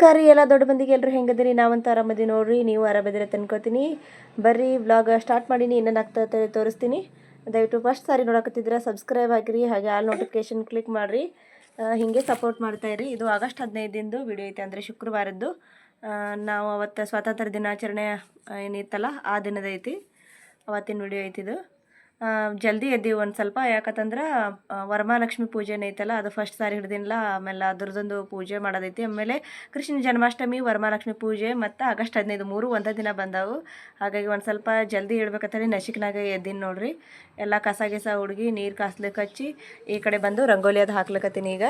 ನಮಸ್ಕಾರ ರೀ ಎಲ್ಲ ದೊಡ್ಡ ಮಂದಿಗೆ ಎಲ್ಲರೂ ಹೆಂಗದಿರಿ? ನಾವಂತ ಆರಾಮದಿ ನೋಡ್ರಿ, ನೀವು ಆರಾಮದಿರ ತಂದ್ಕೋತೀನಿ ಬರ್ರಿ ವ್ಲಾಗ್ ಸ್ಟಾರ್ಟ್ ಮಾಡೀನಿ, ಇನ್ನೇನು ಆಗ್ತಾ ತೋರಿಸ್ತೀನಿ. ದಯವಿಟ್ಟು ಫಸ್ಟ್ ಸಾರಿ ನೋಡಕತ್ತಿದ್ರೆ ಸಬ್ಸ್ಕ್ರೈಬ್ ಆಗಿರಿ ಹಾಗೆ ಆಲ್ ನೋಟಿಫಿಕೇಶನ್ ಕ್ಲಿಕ್ ಮಾಡಿರಿ. ಹೀಗೆ ಸಪೋರ್ಟ್ ಮಾಡ್ತಾಯಿರಿ ಇದು ಆಗಸ್ಟ್ ಹದಿನೈದಿಂದ ವಿಡಿಯೋ ಐತೆ ಅಂದರೆ ಶುಕ್ರವಾರದ್ದು. ನಾವು ಅವತ್ತು ಸ್ವಾತಂತ್ರ್ಯ ದಿನಾಚರಣೆ ಏನಿತ್ತಲ್ಲ, ಆ ದಿನದೈತಿ. ಅವತ್ತಿನ ವಿಡಿಯೋ ಐತಿದು. ಜಲ್ದಿ ಎದ್ದೀವಿ ಒಂದು ಸ್ವಲ್ಪ, ಯಾಕಂತಂದ್ರೆ ವರಮಹಾಲಕ್ಷ್ಮಿ ಪೂಜೆನೇ ಐತಲ್ಲ, ಅದು ಫಸ್ಟ್ ಸಾರಿ ಹಿಡ್ದಿನಲ್ಲ ಆಮೇಲೆ ಅದ್ರದ್ದೊಂದು ಪೂಜೆ ಮಾಡೋದೈತಿ. ಆಮೇಲೆ ಕೃಷ್ಣ ಜನ್ಮಾಷ್ಟಮಿ, ವರಮಹಾಲಕ್ಷ್ಮಿ ಪೂಜೆ ಮತ್ತು ಆಗಸ್ಟ್ ಹದಿನೈದು, ಮೂರು ಒಂದೇ ದಿನ ಬಂದವು. ಹಾಗಾಗಿ ಒಂದು ಸ್ವಲ್ಪ ಜಲ್ದಿ ಹೇಳ್ಬೇಕಂತೇಳಿ ನಶಿಕ್ನಾಗ ಎದ್ದೀನಿ ನೋಡ್ರಿ. ಎಲ್ಲ ಕಸ ಗಿಸ ಹುಡುಗಿ ನೀರು ಕಾಸ್ಲಿಕ್ಕೆ ಹಚ್ಚಿ, ಈ ಕಡೆ ಬಂದು ರಂಗೋಲಿ ಅದು ಹಾಕ್ಲಿಕತ್ತೀನಿ ಈಗ.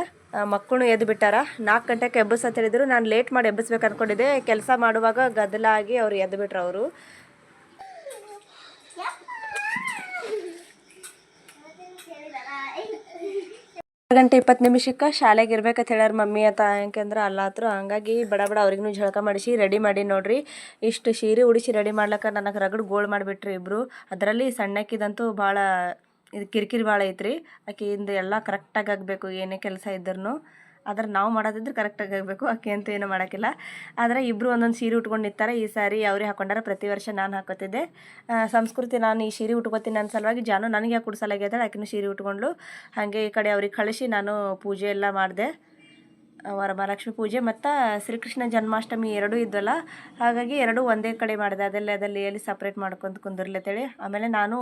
ಮಕ್ಕಳು ಎದ್ದು ಬಿಟ್ಟಾರ ನಾಲ್ಕು ಗಂಟೆಗೆ ಎಬ್ಬಸ್ ಅಂತ ಹೇಳಿದ್ರು, ನಾನು ಲೇಟ್ ಮಾಡಿ ಎಬ್ಬಿಸ್ಬೇಕು ಅಂದ್ಕೊಂಡಿದ್ದೆ ಕೆಲಸ ಮಾಡುವಾಗ ಗದ್ದಲ ಆಗಿ ಅವ್ರು ಎದ್ದು ಬಿಟ್ರು ಅವರು. ಗಂಟೆ ಇಪ್ಪತ್ತು ನಿಮಿಷಕ್ಕೆ ಶಾಲೆಗೆ ಇರ್ಬೇಕಂತ ಹೇಳ್ಯಾರ ಮಮ್ಮಿ ಅಂತ ಯಾಕೆಂದ್ರೆ ಅಲ್ಲಾತ್ರು ಹಂಗಾಗಿ ಬಡ ಬಡ ಅವ್ರಿಗೂ ಝಳಕ ಮಾಡಿಸಿ ರೆಡಿ ಮಾಡಿ ನೋಡ್ರಿ. ಇಷ್ಟು ಸೀರೆ ಉಡಿಸಿ ರೆಡಿ ಮಾಡ್ಲಕ್ಕ ನನಗೆ ರಗಡ್ ಗೋಳ್ ಮಾಡಿಬಿಟ್ರಿ ಇಬ್ಬರು ಅದರಲ್ಲಿ ಸಣ್ಣಕ್ಕಿದಂತೂ ಭಾಳ ಇದು ಕಿರಿಕಿರಿ ಭಾಳ ಐತ್ರಿ. ಆಕೆಯಿಂದ ಎಲ್ಲ ಕರೆಕ್ಟಾಗಿ ಆಗಬೇಕು ಏನೇ ಕೆಲಸ ಇದ್ರೂ ಆದ್ರೆ ನಾವು ಮಾಡೋದಿದ್ರೆ ಕರೆಕ್ಟಾಗಿ ಆಗಬೇಕು, ಆಕೆ ಅಂತೂ ಏನೂ ಮಾಡೋಕ್ಕಿಲ್ಲ. ಆದರೆ ಇಬ್ಬರು ಒಂದೊಂದು ಸೀರೆ ಉಟ್ಕೊಂಡು ನಿಂತಾರೆ. ಈ ಸಾರಿ ಅವ್ರಿಗೆ ಹಾಕೊಂಡಾರ, ಪ್ರತಿ ವರ್ಷ ನಾನು ಹಾಕೋತಿದ್ದೆ. ಸಂಸ್ಕೃತಿ ನಾನು ಈ ಸೀರೆ ಉಟ್ಕೋತೀನಿ ನನ್ನ ಸಲುವಾಗಿ ಜಾನು ನನಗೆ ಯಾಕೆ ಕುಡ್ಸಲಾಗ್ಯದ ಆಕಿನೂ ಸೀರೆ ಉಟ್ಕೊಂಡ್ಲು ಹಾಗೆ ಈ ಕಡೆ ಅವ್ರಿಗೆ ಕಳಿಸಿ ನಾನು ಪೂಜೆ ಎಲ್ಲ ಮಾಡಿದೆ. ವರಮಹಾಲಕ್ಷ್ಮಿ ಪೂಜೆ ಮತ್ತು ಶ್ರೀಕೃಷ್ಣ ಜನ್ಮಾಷ್ಟಮಿ ಎರಡೂ ಇದ್ವಲ್ಲ ಹಾಗಾಗಿ ಎರಡೂ ಒಂದೇ ಕಡೆ ಮಾಡಿದೆ. ಅದೆಲ್ಲ ಅದಲ್ಲಿ ಎಲ್ಲಿ ಸಪ್ರೇಟ್ ಮಾಡ್ಕೊಂತ ಕುಂದಿರ್ಲತ್ತೇಳಿ ಆಮೇಲೆ ನಾನು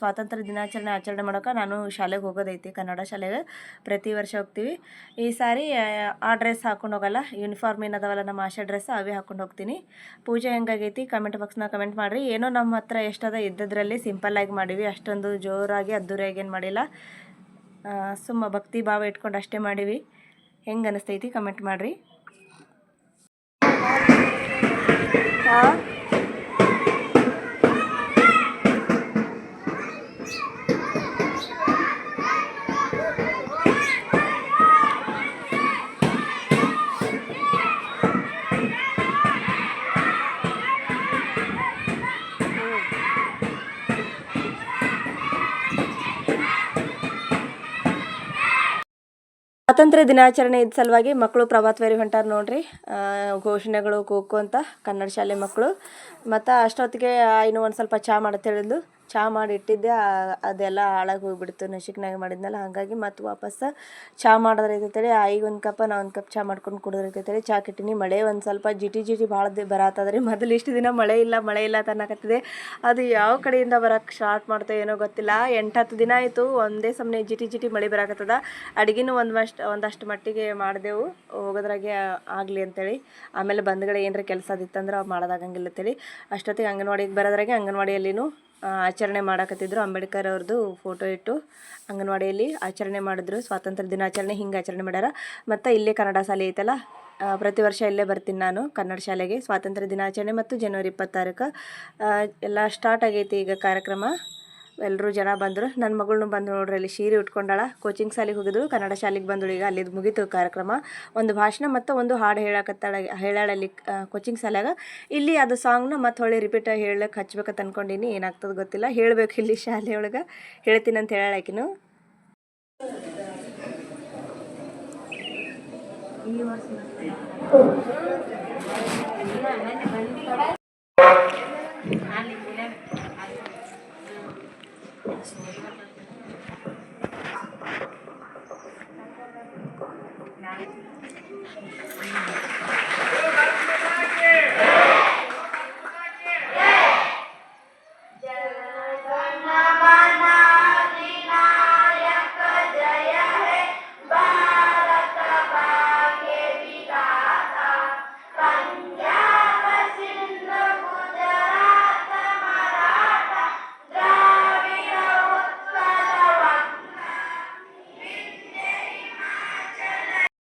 ಸ್ವಾತಂತ್ರ್ಯ ದಿನಾಚರಣೆ ಆಚರಣೆ ಮಾಡೋಕೆ ನಾನು ಶಾಲೆಗೆ ಹೋಗೋದೈತಿ ಕನ್ನಡ ಶಾಲೆಗೆ. ಪ್ರತಿ ವರ್ಷ ಹೋಗ್ತೀವಿ. ಈ ಸಾರಿ ಆ, ಡ್ರೆಸ್ ಹಾಕೊಂಡು ಹೋಗಲ್ಲ. ಯೂನಿಫಾರ್ಮ್ ಏನದವಲ್ಲ ನಮ್ಮ ಆಶಾ ಡ್ರೆಸ್ ಅವೇ ಹಾಕೊಂಡು ಹೋಗ್ತೀನಿ. ಪೂಜೆ ಹೆಂಗಾಗೈತಿ ಕಮೆಂಟ್ ಬಾಕ್ಸ್ನ ಕಮೆಂಟ್ ಮಾಡಿರಿ. ಏನೋ ನಮ್ಮ ಹತ್ರ ಎಷ್ಟದ ಇದ್ದದ್ರಲ್ಲಿ ಸಿಂಪಲ್ಲಾಗಿ ಮಾಡೀವಿ. ಅಷ್ಟೊಂದು ಜೋರಾಗಿ ಅದ್ದೂರಿಯಾಗಿ ಏನು ಮಾಡಿಲ್ಲ. ಸುಮ್ಮ ಭಕ್ತಿ ಭಾವ ಇಟ್ಕೊಂಡು ಅಷ್ಟೇ ಮಾಡೀವಿ. ಹೆಂಗೆ ಅನಿಸ್ತೈತಿ ಕಮೆಂಟ್ ಮಾಡಿರಿ. ಹಾಂ ಸ್ವಾತಂತ್ರ್ಯ ದಿನಾಚರಣೆ ಇದ್ದ ಸಲುವಾಗಿ ಮಕ್ಕಳು ಪ್ರಭಾತ್ವೇರಿ ಹೊಂಟಾರ ನೋಡ್ರಿ. ಘೋಷಣೆಗಳು ಕೂಕು ಅಂತ ಕನ್ನಡ ಶಾಲೆ ಮಕ್ಕಳು. ಮತ್ತು ಅಷ್ಟೊತ್ತಿಗೆ ಇನ್ನೂ ಒಂದು ಸ್ವಲ್ಪ ಚಹಾ ಮಾಡತ್ತೆ ಹೇಳಿದ್ಲು. ಚಹಾ ಮಾಡಿ ಇಟ್ಟಿದ್ದೆ ಅದೆಲ್ಲ ಹಾಳಾಗಿ ಹೋಗ್ಬಿಡ್ತು. ನಶಿಕ್ನಾಗ ಮಾಡಿದ್ನಲ್ಲ, ಹಾಗಾಗಿ ಮತ್ತೆ ವಾಪಸ್ ಚಹಾ ಮಾಡಿದ್ರೆ ಇರ್ತೈತೆ ಐಗೆ ಒಂದು ಕಪ್, ನಾ ಒಂದು ಕಪ್ ಚಹಾ ಮಾಡ್ಕೊಂಡು ಕುಡಿದ್ರೆ ಐತೇಳಿ ಚಹಾ ಕಿಟ್ಟಿನಿ. ಮಳೆ ಒಂದು ಸ್ವಲ್ಪ ಜಿಟಿ ಜಿಟಿ ಭಾಳ ಬರತ್ತದ್ರಿ ಮೊದಲು ಇಷ್ಟು ದಿನ ಮಳೆ ಇಲ್ಲ ಮಳೆ ಇಲ್ಲ ತನ್ನಕತ್ತಿದೆ ಅದು ಯಾವ ಕಡೆಯಿಂದ ಬರಕ್ಕೆ ಸ್ಟಾರ್ಟ್ ಮಾಡ್ತೋ ಏನೋ ಗೊತ್ತಿಲ್ಲ. ಎಂಟು ಹತ್ತು ದಿನ ಆಯಿತು, ಒಂದೇ ಸಮನೆ ಜಿಟಿ ಜಿಟಿ ಮಳೆ ಬರಾಕತ್ತದ. ಅಡುಗೆನೂ ಮಷ್ಟು ಒಂದಷ್ಟು ಮಟ್ಟಿಗೆ ಮಾಡಿದೆವು. ಹೋಗೋದ್ರಾಗೆ ಆಗಲಿ ಅಂತೇಳಿ. ಆಮೇಲೆ ಬಂದ್ಗಡೆ ಏನರ ಕೆಲಸ ಅದಿತ್ತಂದ್ರೆ ಮಾಡೋದಾಗಂಗಿಲ್ಲ ಅಂತೇಳಿ. ಅಷ್ಟೊತ್ತಿಗೆ ಅಂಗನವಾಡಿಗೆ ಬರೋದ್ರಾಗೆ ಅಂಗನವಾಡಿಯಲ್ಲಿನೂ ಆಚರಣೆ ಮಾಡಾಕತ್ತಿದ್ರು. ಅಂಬೇಡ್ಕರ್ ಅವ್ರದ್ದು ಫೋಟೋ ಇಟ್ಟು ಅಂಗನವಾಡಿಯಲ್ಲಿ ಆಚರಣೆ ಮಾಡಿದ್ರು. ಸ್ವಾತಂತ್ರ್ಯ ದಿನಾಚರಣೆ, ಹಿಂಗೆ ಆಚರಣೆ ಮಾಡ್ಯಾರ. ಮತ್ತು ಇಲ್ಲೇ ಕನ್ನಡ ಶಾಲೆ ಐತಲ್ಲ ಪ್ರತಿ ವರ್ಷ ಇಲ್ಲೇ ಬರ್ತೀನಿ ನಾನು ಕನ್ನಡ ಶಾಲೆಗೆ. ಸ್ವಾತಂತ್ರ್ಯ ದಿನಾಚರಣೆ ಮತ್ತು ಜನವರಿ ಇಪ್ಪತ್ತಾರಕ್ಕೆ ಎಲ್ಲ ಸ್ಟಾರ್ಟ್ ಆಗೈತಿ ಈಗ ಕಾರ್ಯಕ್ರಮ. ಎಲ್ಲರೂ ಜನ ಬಂದರು. ನನ್ನ ಮಗಳನ್ನು ಬಂದು ನೋಡ್ರಿ, ಅಲ್ಲಿ ಸೀರೆ ಉಟ್ಕೊಂಡಾಳ. ಕೋಚಿಂಗ್ ಶಾಲೆಗೆ ಹೋಗಿದ್ರು ಕನ್ನಡ ಶಾಲೆಗೆ ಬಂದಳು. ಈಗ ಅಲ್ಲಿದ್ದು ಮುಗೀತು ಕಾರ್ಯಕ್ರಮ. ಒಂದು ಭಾಷಣ ಮತ್ತು ಒಂದು ಹಾಡು ಹೇಳಕತ್ತಾಳ ಹೇಳಾಳಲ್ಲಿ ಕೋಚಿಂಗ್ ಶಾಲ್ಯಾಗ. ಇಲ್ಲಿ ಅದು ಸಾಂಗ್ನ ಮತ್ತೆ ಹೊಳ್ಳಿ ರಿಪೀಟ್ ಹೇಳಕ್ಕೆ ಹಚ್ಬೇಕಂತ ಅನ್ಕೊಂಡೀನಿ. ಏನಾಗ್ತದೆ ಗೊತ್ತಿಲ್ಲ. ಹೇಳಬೇಕು ಇಲ್ಲಿ ಶಾಲೆ ಒಳಗೆ. ಹೇಳ್ತೀನಿ ಅಂತ ಹೇಳಾಕಿನು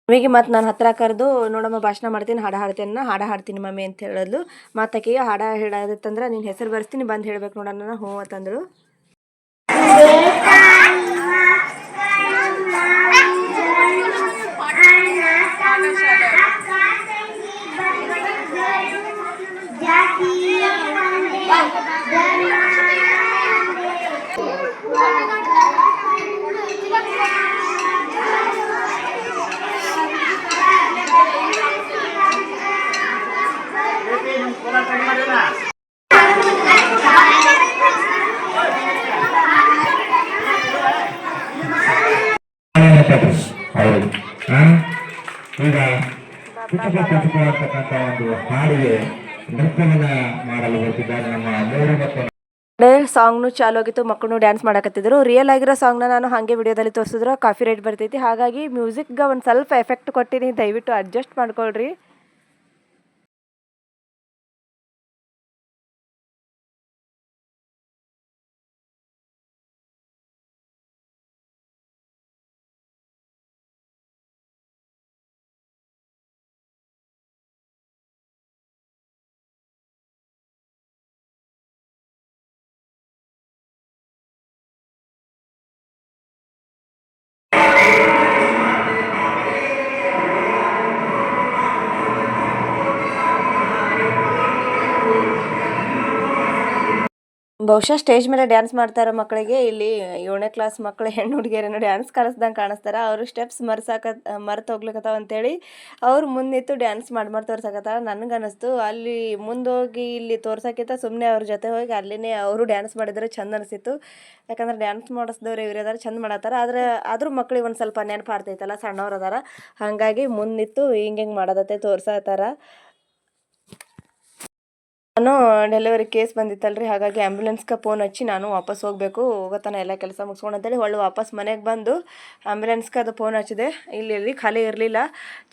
ಮಮ್ಮಿಗೆ ಮತ್ತು ನಾನು ಹತ್ರ ಕರೆದು, ನೋಡಮ್ಮ ಭಾಷಣ ಮಾಡ್ತೀನಿ, ಹಾಡು ಹಾಡ್ತೀನಿ ನಾ ಹಾಡು ಹಾಡ್ತೀನಿ ಮಮ್ಮಿ ಅಂತ ಹೇಳಿದ್ಲು. ಮತ್ತು ಆಕೆಗೆ ಹಾಡು ಹೇಳೋದಿತ್ತಂದ್ರೆ ನಿನ್ನ ಹೆಸರು ಬರ್ಸ್ತೀನಿ, ಬಂದು ಹೇಳ್ಬೇಕು ನೋಡೋಣ ಹ್ಞೂ ಅಂತಂದಳು. ಹಾಡಿಗೆ ನೃತ್ಯವನ್ನ ಮಾಡಲು ಬರ್ತಿದ್ದಾರೆ ನಮ್ಮ ಮೂರು ಮತ್ತು ಸಾಂಗ್ನು ಚಾಲು ಆಗಿತ್ತು ಮಕ್ಕಳು ಡ್ಯಾನ್ಸ್ ಮಾಡಕತ್ತಿದ್ರು. ರಿಯಲ್ ಆಗಿರೋ ಸಾಂಗ್ನ ನಾನು ಹಾಗೆ ವಿಡಿಯೋದಲ್ಲಿ ತೋರಿಸಿದ್ರು. ಕಾಫಿ ರೇಟ್ ಬರ್ತೈತಿ. ಹಾಗಾಗಿ ಮ್ಯೂಸಿಕ್ಗೆ ಒಂದು ಸ್ವಲ್ಪ ಎಫೆಕ್ಟ್ ಕೊಟ್ಟಿನಿ. ದಯವಿಟ್ಟು ಅಡ್ಜಸ್ಟ್ ಮಾಡ್ಕೊಳ್ರಿ. ಬಹುಶಃ ಸ್ಟೇಜ್ ಮೇಲೆ ಡ್ಯಾನ್ಸ್ ಮಾಡ್ತಾರೋ ಮಕ್ಕಳಿಗೆ ಇಲ್ಲಿ ಏಳನೇ ಕ್ಲಾಸ್ ಮಕ್ಕಳು ಹೆಣ್ಣು ಹುಡುಗಿಯರನ್ನು ಡ್ಯಾನ್ಸ್ ಕಲಿಸ್ದಂಗೆ ಕಾಣಿಸ್ತಾರ. ಅವರು ಸ್ಟೆಪ್ಸ್ ಮರ್ಸಾಕ ಮರ್ತು ಹೋಗ್ಲಿಕತ್ತಾವ ಅಂತೇಳಿ ಅವ್ರು ಮುಂದೆ ನಿಂತು ಡ್ಯಾನ್ಸ್ ಮಾಡಿ ಮಾಡಿ ತೋರ್ಸಕತ್ತಾರ ನನಗೆ ಅನಿಸ್ತು ಅಲ್ಲಿ ಮುಂದೋಗಿ ಇಲ್ಲಿ ತೋರ್ಸಕ್ಕಿಂತ ಸುಮ್ಮನೆ ಅವ್ರ ಜೊತೆ ಹೋಗಿ ಅಲ್ಲಿನೇ ಅವರು ಡ್ಯಾನ್ಸ್ ಮಾಡಿದ್ರೆ ಚಂದ ಅನಿಸಿತ್ತು. ಯಾಕಂದ್ರೆ ಡ್ಯಾನ್ಸ್ ಮಾಡಿಸಿದವ್ರು ಇವ್ರು ಅದಾರ ಚಂದ ಮಾಡತ್ತಾರ. ಆದರೆ ಆದರೂ ಮಕ್ಳಿಗೆ ಒಂದು ಸ್ವಲ್ಪ ನೆನಪು ಆಡ್ತೈತಲ್ಲ ಸಣ್ಣವ್ರು ಅದಾರ. ಹಾಗಾಗಿ ಮುಂದೆ ಹಿಂಗೆ ಹಿಂಗೆ ಮಾಡೋದತ್ತೆ ತೋರ್ಸತ್ತಾರ ನಾನು ಡೆಲಿವರಿ ಕೇಸ್ ಬಂದಿತ್ತಲ್ರಿ. ಹಾಗಾಗಿ ಆ್ಯಂಬುಲೆನ್ಸ್ಗೆ ಫೋನ್ ಹಚ್ಚಿ ನಾನು ವಾಪಸ್ ಹೋಗಬೇಕು. ಹೋಗೋತನ ಎಲ್ಲ ಕೆಲಸ ಮುಗಿಸ್ಕೊಂಡು ಅಂತೇಳಿ ಹೊಳ್ಳಿ ವಾಪಸ್ ಮನೆಗೆ ಬಂದು ಆ್ಯಂಬುಲೆನ್ಸ್ಗೆ ಅದು ಫೋನ್ ಹಚ್ಚಿದೆ. ಇಲ್ಲಿ ಇಲ್ಲಿ ಖಾಲಿ ಇರಲಿಲ್ಲ.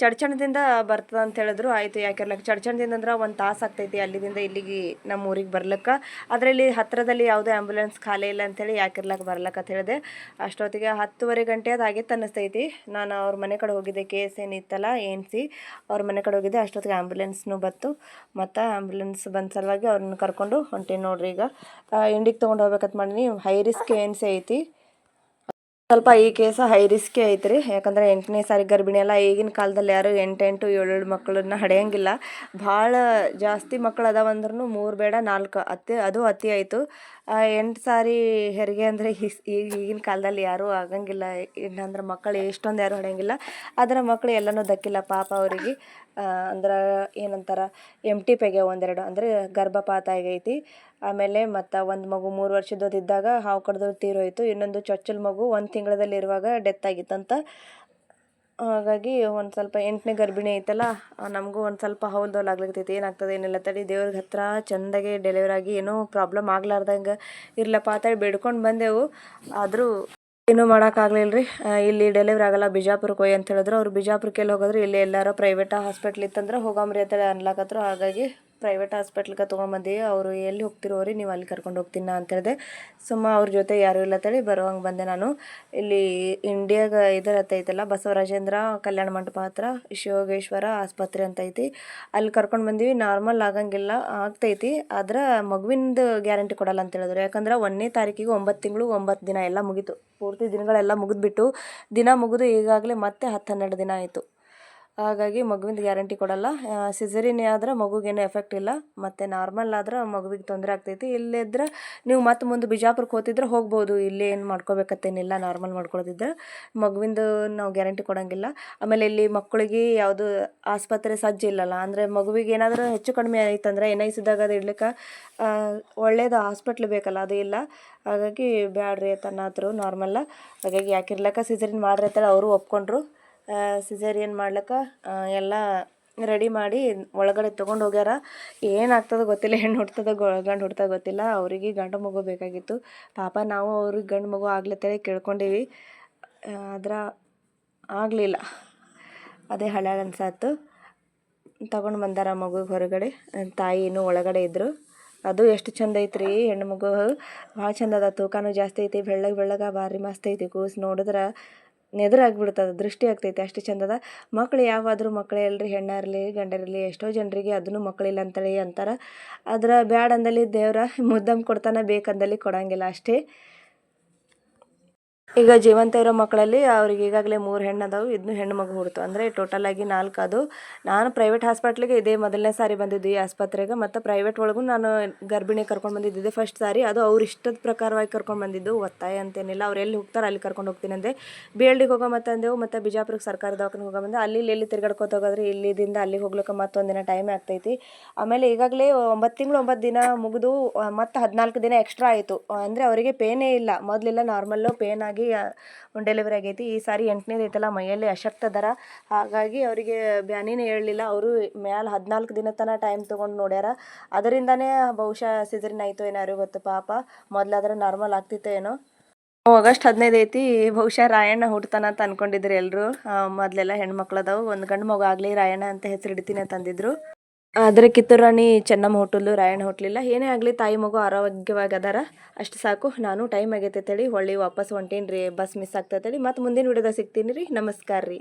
ಚಡ್ಚಣದಿಂದ ಬರ್ತದೆ ಅಂತ ಹೇಳಿದ್ರು. ಆಯಿತು ಯಾಕಿರ್ಲಕ್ಕ ಚಡ್ಚಣದಿಂದ ಅಂದ್ರೆ ಒಂದು ತಾಸು ಆಗ್ತೈತಿ ಅಲ್ಲಿದಿಂದ ಇಲ್ಲಿಗೆ ನಮ್ಮ ಊರಿಗೆ ಬರ್ಲಿಕ್ಕೆ. ಅದರಲ್ಲಿ ಹತ್ತಿರದಲ್ಲಿ ಯಾವುದೇ ಆ್ಯಂಬುಲೆನ್ಸ್ ಖಾಲಿ ಇಲ್ಲ ಅಂತೇಳಿ ಯಾಕಿರ್ಲಕ್ಕೆ ಬರ್ಲಕ್ಕ ಅಂತ ಹೇಳಿದೆ. ಅಷ್ಟೊತ್ತಿಗೆ ಹತ್ತುವರೆ ಗಂಟೆ ಅದು ಆಗಿತ್ತು ಅನ್ನಿಸ್ತೈತಿ. ನಾನು ಅವ್ರ ಮನೆ ಕಡೆ ಹೋಗಿದ್ದೆ. ಕೇಸ್ ಏನಿತ್ತಲ್ಲ ಏನ್ಸಿ ಅವ್ರ ಮನೆ ಕಡೆ ಹೋಗಿದ್ದೆ. ಅಷ್ಟೊತ್ತಿಗೆ ಆ್ಯಂಬುಲೆನ್ಸ್ನು ಬಂತು. ಮತ್ತು ಆ್ಯಂಬುಲೆನ್ಸ್ ಬಂದ ಸಲುವಾಗಿ ಅವ್ರನ್ನ ಕರ್ಕೊಂಡು ಹೊಂಟೀನಿ ನೋಡ್ರಿ ಈಗ. ಇಂಡಿಗೆ ತೊಗೊಂಡು ಹೋಗ್ಬೇಕಂತ ಮಾಡೀನಿ. ಹೈ ರಿಸ್ಕ್ ಏನ್ಸೆ ಐತಿ. ಸ್ವಲ್ಪ ಈ ಕೇಸ ಹೈ ರಿಸ್ಕೇ ಐತ್ರಿ. ಯಾಕಂದ್ರೆ ಎಂಟನೇ ಸಾರಿ ಗರ್ಭಿಣಿ ಎಲ್ಲ ಈಗಿನ ಕಾಲದಲ್ಲಿ ಯಾರು ಎಂಟೆಂಟು ಏಳೇಳು ಮಕ್ಕಳನ್ನ ಹಡೆಯಂಗಿಲ್ಲ. ಭಾಳ ಜಾಸ್ತಿ ಮಕ್ಕಳು ಅದಾವಂದ್ರೂ ಮೂರು ಬೇಡ, ನಾಲ್ಕು ಅತಿ, ಅದು ಅತಿ ಆಯಿತು. ಎಂಟು ಸಾರಿ ಹೆರಿಗೆ ಅಂದರೆ ಈಗ ಈಗಿನ ಕಾಲದಲ್ಲಿ ಯಾರೂ ಆಗಂಗಿಲ್ಲ. ಇನ್ನಂದ್ರೆ ಮಕ್ಕಳು ಎಷ್ಟೊಂದು ಯಾರು ಹಡೆಯಂಗಿಲ್ಲ. ಆದರೆ ಮಕ್ಕಳು ಎಲ್ಲನೂ ದಕ್ಕಿಲ್ಲ ಪಾಪ ಅವರಿಗೆ. ಅಂದ್ರೆ ಏನಂತಾರ ಎಂ ಟಿ ಪೆಗೆ ಒಂದೆರಡು. ಅಂದರೆ ಗರ್ಭಪಾತ ಆಗೈತಿ. ಆಮೇಲೆ ಮತ್ತು ಒಂದು ಮಗು ಮೂರು ವರ್ಷದದಿದ್ದಾಗ ಹಾವು ಕಡ್ದು ತೀರೋಯಿತು. ಇನ್ನೊಂದು ಚೊಚ್ಚಲ ಮಗು ಒಂದು ತಿಂಗಳದಲ್ಲಿ ಇರುವಾಗ ಡೆತ್ ಆಗಿತ್ತಂತ. ಹಾಗಾಗಿ ಒಂದು ಸ್ವಲ್ಪ ಎಂಟನೇ ಗರ್ಭಿಣಿ ಐತಲ್ಲ ನಮಗೂ ಒಂದು ಸ್ವಲ್ಪ ಹೌಲ್ದೋಲ್ ಆಗ್ಲಿಕತ್ತೈತಿ. ಏನಾಗ್ತದೆ ಏನಿಲ್ಲ ತಡಿ, ದೇವ್ರಿಗೆ ಹತ್ರ ಚೆಂದಾಗೆ ಡೆಲಿವರಿ ಆಗಿ ಏನೂ ಪ್ರಾಬ್ಲಮ್ ಆಗ್ಲಾರ್ದಂಗೆ ಇರ್ಲಪ್ಪ ಅಂತೇಳಿ ಬೇಡ್ಕೊಂಡು ಬಂದೆವು. ಆದರೂ ಏನೂ ಮಾಡೋಕ್ಕಾಗಲಿಲ್ಲ ರೀ ಇಲ್ಲಿ ಡೆಲಿವರಿ ಆಗಲ್ಲ ಬಿಜಾಪುರಕ್ಕೆ ಹೋಯ್ ಅಂತ ಹೇಳಿದ್ರು. ಅವ್ರು ಬಿಜಾಪುರಕ್ಕೆ ಎಲ್ಲಿ ಹೋಗೋದ್ರು, ಇಲ್ಲಿ ಎಲ್ಲಾರ ಪ್ರೈವೇಟ್ ಹಾಸ್ಪಿಟ್ಲ್ ಇತ್ತಂದ್ರೆ ಹೋಗಮ್ರಿ ಅಂತೇಳಿ ಅನ್ಲಾಕತ್ರು. ಹಾಗಾಗಿ ಪ್ರೈವೇಟ್ ಹಾಸ್ಪಿಟ್ಲ್ಗೆ ತೊಗೊಂಬಂದು, ಅವರು ಎಲ್ಲಿ ಹೋಗ್ತಿರೋ ರೀ ನೀವು ಅಲ್ಲಿ ಕರ್ಕೊಂಡು ಹೋಗ್ತೀನಿ ಅಂತ ಹೇಳಿದೆ. ಸುಮ್ಮ ಅವ್ರ ಜೊತೆ ಯಾರೂ ಇಲ್ಲ ಅಂತೇಳಿ ಬರುವಂಗೆ ಬಂದೆ ನಾನು. ಇಲ್ಲಿ ಇಂಡಿಯಾಗ ಇದರ ಐತಲ್ಲ, ಬಸವರಾಜೇಂದ್ರ ಕಲ್ಯಾಣ ಮಂಟಪ ಹತ್ರ, ಶಿವಯೋಗೇಶ್ವರ ಆಸ್ಪತ್ರೆ ಅಂತ ಐತಿ. ಅಲ್ಲಿ ಕರ್ಕೊಂಡು ಬಂದೀವಿ, ನಾರ್ಮಲ್ ಆಗಂಗಿಲ್ಲ, ಆಗ್ತೈತಿ, ಆದ್ರೆ ಮಗುವಿಂದು ಗ್ಯಾರಂಟಿ ಕೊಡಲ್ಲ ಅಂತ ಹೇಳಿದ್ರು. ಯಾಕಂದ್ರೆ ಒಂದನೇ ತಾರೀಕಿಗೆ ಒಂಬತ್ತು ತಿಂಗಳು ಒಂಬತ್ತು ದಿನ ಎಲ್ಲ ಮುಗೀತು. ಪೂರ್ತಿ ದಿನಗಳೆಲ್ಲ ಮುಗಿದ್ಬಿಟ್ಟು, ದಿನ ಮುಗಿದು ಈಗಾಗಲೇ ಮತ್ತೆ ಹತ್ತು ಹನ್ನೆರಡು ದಿನ ಆಯಿತು. ಹಾಗಾಗಿ ಮಗುವಿಂದ ಗ್ಯಾರಂಟಿ ಕೊಡಲ್ಲ. ಸಿಸರಿನ್ ಆದ್ರೆ ಮಗುಗೇನು ಎಫೆಕ್ಟ್ ಇಲ್ಲ. ಮತ್ತು ನಾರ್ಮಲ್ ಆದ್ರೆ ಮಗುವಿಗೆ ತೊಂದರೆ ಆಗ್ತೈತಿ. ಇಲ್ಲಿದ್ರೆ ನೀವು ಮತ್ತೆ ಮುಂದೆ ಬಿಜಾಪುರಕ್ಕೆ ಹೋತಿದ್ರೆ ಹೋಗ್ಬೋದು. ಇಲ್ಲಿ ಏನು ಮಾಡ್ಕೋಬೇಕತ್ತೇನಿಲ್ಲ ನಾರ್ಮಲ್ ಮಾಡ್ಕೊಳ್ಳೋದಿದ್ರೆ ಮಗುವಿಂದು ನಾವು ಗ್ಯಾರಂಟಿ ಕೊಡೋಂಗಿಲ್ಲ. ಆಮೇಲೆ ಇಲ್ಲಿ ಮಕ್ಕಳಿಗೆ ಯಾವುದು ಆಸ್ಪತ್ರೆ ಸಜ್ಜು ಇಲ್ಲಲ್ಲ, ಅಂದರೆ ಮಗುವಿಗೆ ಏನಾದರೂ ಹೆಚ್ಚು ಕಡಿಮೆ ಆಯ್ತಂದ್ರೆ ಎನ್ ಐ ಸಿದಾಗ ಅದು ಇಡ್ಲಿಕ್ಕೆ ಒಳ್ಳೇದು ಹಾಸ್ಪಿಟ್ಲ್ ಬೇಕಲ್ಲ, ಅದು ಇಲ್ಲ. ಹಾಗಾಗಿ ಬ್ಯಾಡ್ರಿ ಅಂತನ್ನಾದ್ರು ನಾರ್ಮಲ್ಲ ಹಾಗಾಗಿ ಯಾಕಿರ್ಲಕ್ಕ ಸಿಸರಿನ್ ಮಾಡ್ರಿ ಅಂತೇಳಿ ಅವರು ಒಪ್ಕೊಂಡ್ರು. ಸಿಸೇರಿಯನ್ ಮಾಡ್ಲಿಕ್ಕೆ ಎಲ್ಲ ರೆಡಿ ಮಾಡಿ ಒಳಗಡೆ ತೊಗೊಂಡು ಹೋಗ್ಯಾರ. ಏನಾಗ್ತದೆ ಗೊತ್ತಿಲ್ಲ, ಹೆಣ್ಣು ಹುಡ್ತದ ಗಂಡು ಹುಡ್ತದೆ ಗೊತ್ತಿಲ್ಲ. ಅವರಿಗೆ ಗಂಡು ಮಗು ಬೇಕಾಗಿತ್ತು. ಪಾಪ ನಾವು ಅವ್ರಿಗೆ ಗಂಡು ಮಗು ಆಗ್ಲತ್ತೇಳಿ ಕೇಳ್ಕೊಂಡೀವಿ. ಆದ್ರೆ ಆಗಲಿಲ್ಲ. ಅದೇ ಹಳ್ಯಾಗ ಅನ್ಸಾತು. ತಗೊಂಡು ಬಂದಾರ ಮಗು ಹೊರಗಡೆ. ತಾಯಿ ಇನ್ನೂ ಒಳಗಡೆ ಇದ್ದರು ಅದು ಎಷ್ಟು ಚಂದ ಐತ್ರಿ ಹೆಣ್ಣು ಮಗು. ಭಾಳ ಚಂದ ಅದ. ತೂಕನೂ ಜಾಸ್ತಿ ಐತಿ. ಬೆಳ್ಳಗೆ ಬೆಳ್ಳಗೆ ಭಾರಿ ಮಸ್ತ್ ಐತಿ. ಕೂಸು ನೋಡಿದ್ರೆ ನೆದರಾಗ್ಬಿಡ್ತದೆ ದೃಷ್ಟಿ ಆಗ್ತೈತಿ, ಅಷ್ಟು ಚಂದದ. ಮಕ್ಳು ಯಾವಾದರೂ ಮಕ್ಕಳೇ ಇರಲಿ ಹೆಣ್ಣಾರಲಿ ಗಂಡರಿರಲಿ ಎಷ್ಟೋ ಜನರಿಗೆ ಅದನ್ನು ಮಕ್ಕಳಿಲ್ಲ ಅಂತೇಳಿ ಅಂತಾರೆ. ಆದ್ರೆ ಬ್ಯಾಡ ಅಂದಲ್ಲಿ ದೇವ್ರ ಮುದ್ದಮ್ ಕೊಡ್ತಾನೆ, ಬೇಕಂದಲ್ಲಿ ಕೊಡಂಗಿಲ್ಲ, ಅಷ್ಟೇ. ಈಗ ಜೀವಂತ ಇರೋ ಮಕ್ಕಳಲ್ಲಿ ಅವ್ರಿಗೆ ಈಗಾಗಲೇ ಮೂರು ಹೆಣ್ಣು ಅದಾವು ಇದನ್ನು ಹೆಣ್ಣು ಮಗು ಹುಡ್ತು. ಅಂದರೆ ಟೋಟಲ್ ಆಗಿ ನಾಲ್ಕು ಅದು. ನಾನು ಪ್ರೈವೇಟ್ ಹಾಸ್ಪಿಟ್ಲಿಗೆ ಇದೇ ಮೊದಲನೇ ಸಾರಿ ಬಂದಿದ್ದು ಈ ಆಸ್ಪತ್ರೆಗೆ. ಮತ್ತು ಪ್ರೈವೇಟ್ ಒಳಗೂ ನಾನು ಗರ್ಭಿಣಿ ಕರ್ಕೊಂಡು ಬಂದಿದ್ದೆ ಫಸ್ಟ್ ಸಾರಿ. ಅದು ಅವ್ರ ಇಷ್ಟದ ಪ್ರಕಾರವಾಗಿ ಕರ್ಕೊಂಡು ಬಂದಿದ್ದು. ಒತ್ತಾಯ ಅಂತೇನಿಲ್ಲ. ಅವ್ರು ಎಲ್ಲಿ ಹೋಗ್ತಾರೆ ಅಲ್ಲಿ ಕರ್ಕೊಂಡು ಹೋಗ್ತೀನಿ ಅಂದೆ. ಬಿ ಎಲ್ ಡಿಗೆ ಹೋಗೋ ಮತ್ತೆ ಅಂದೆವು. ಮತ್ತು ಬಿಜಾಪುರಕ್ಕೆ ಸರ್ಕಾರಿ ದವಾಖಾನೆ ಹೋಗೋ ಬಂದೆ. ಅಲ್ಲಿ ಇಲ್ಲಿ ತಿರ್ಗಾಡ್ಕೋತ ಹೋಗೋದ್ರೆ ಇಲ್ಲಿದಿಂದ ಅಲ್ಲಿಗೆ ಹೋಗ್ಲಿಕ್ಕೆ ಮತ್ತೊಂದು ದಿನ ಟೈಮ್ ಆಗ್ತೈತಿ. ಆಮೇಲೆ ಈಗಾಗಲೇ ಒಂಬತ್ತು ತಿಂಗಳು ಒಂಬತ್ತು ದಿನ ಮುಗಿದು, ಮತ್ತು ಹದಿನಾಲ್ಕು ದಿನ ಎಕ್ಸ್ಟ್ರಾ ಆಯಿತು. ಅಂದರೆ ಅವರಿಗೆ ಪೇನೇ ಇಲ್ಲ. ಮೊದಲೆಲ್ಲ ನಾರ್ಮಲ್ಲು ಪೇನ್ ಆಗಿ ಡೆಲಿವರಿ ಆಗೈತಿ. ಈ ಸಾರಿ ಎಂಟನೇದು ಐತಲ್ಲ, ಮೈಯಲ್ಲಿ ಅಶಕ್ತ ದರ. ಹಾಗಾಗಿ ಅವರಿಗೆ ಬ್ಯಾನಿನೇ ಹೇಳಲಿಲ್ಲ. ಅವರು ಮ್ಯಾಲೆ ಹದಿನಾಲ್ಕು ದಿನ ತನಕ ಟೈಮ್ ತೊಗೊಂಡು ನೋಡ್ಯಾರ. ಅದರಿಂದನೇ ಬಹುಶಃ ಸಿಜರಿನ್ ಆಯಿತು ಏನಾರು ಗೊತ್ತು. ಪಾಪ ಮೊದಲಾದ್ರೆ ನಾರ್ಮಲ್ ಆಗ್ತಿತ್ತು ಏನೋ. ಆಗಸ್ಟ್ ಹದಿನೈದು ಐತಿ. ಬಹುಶಃ ರಾಯಣ್ಣ ಹುಡ್ತಾನ ಅಂತ ಅನ್ಕೊಂಡಿದ್ರು ಎಲ್ಲರೂ ಮೊದಲೆಲ್ಲ ಹೆಣ್ಮಕ್ಳು ಅದಾವು. ಒಂದು ಗಂಡು ಮಗು ಆಗಲಿ ರಾಯಣ್ಣ ಅಂತ ಹೆಸರು ಇಡ್ತೀನಿ ಅಂತಂದಿದ್ರು ಆದರೆ ಕಿತ್ತೂರು ರಾಣಿ ಚೆನ್ನಮ್ಮ ಹೋಟೆಲು, ರಾಯಣ್ಣ ಹೋಟ್ಲಿಲ್ಲ ಏನೇ ಆಗಲಿ ತಾಯಿ ಮಗು ಆರೋಗ್ಯವಾಗಿ ಅದಾರ. ಅಷ್ಟು ಸಾಕು. ನಾನು ಟೈಮ್ ಆಗೈತೆ ಅಂತೇಳಿ ಹೊಳ್ಳಿ ವಾಪಸ್ ಹೊಂಟೀನಿ ರೀ ಬಸ್ ಮಿಸ್ ಆಗ್ತೈತೇಳಿ ಮತ್ತು ಮುಂದಿನ ವಿಡಿಯೋದಾಗ ಸಿಗ್ತೀನಿ ರೀ. ನಮಸ್ಕಾರ ರೀ.